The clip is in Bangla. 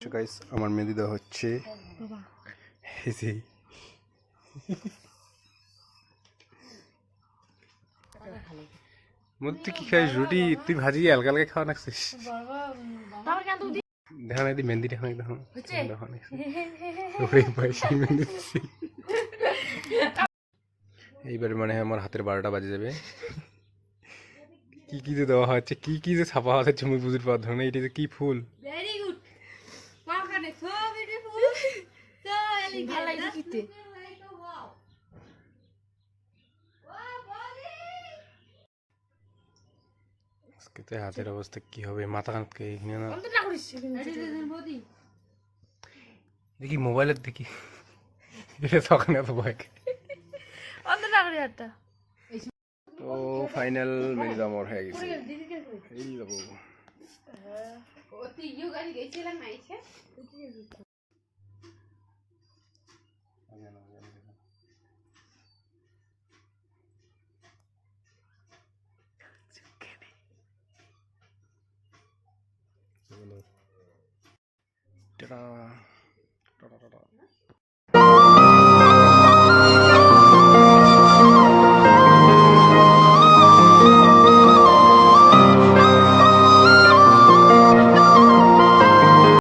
গাইস আমার মেহেদি দেওয়া হচ্ছে। মধ্যে তুই কি খাইস রুটি? তুই ভাজি হালকা হালকা খাওয়া নাকছিস দেখা নাই দি মেহেন্দি দেখা নাই দেখো। এইবার মানে আমার হাতের বারোটা বাজে যাবে। কি কি যে দেওয়া হচ্ছে কি কি যে ছাপা হচ্ছে মুই বুঝতে পারছ না। এটা যে কি ফুল? So beautiful. So elegant. ভালো লাগছে! আজকে তো হাতের অবস্থা কি হবে? মাথা কানকে এখানে না. দেখি মোবাইলের দেখি। এটা তখন এত ভয় অন্ত না হাতটা। তো ফাইনাল মেরি দামর হয়ে গেছে। এই যাব ત્રીજું કરી ગઈ છે લઈ છે Ta-da. Ta-da-da-da.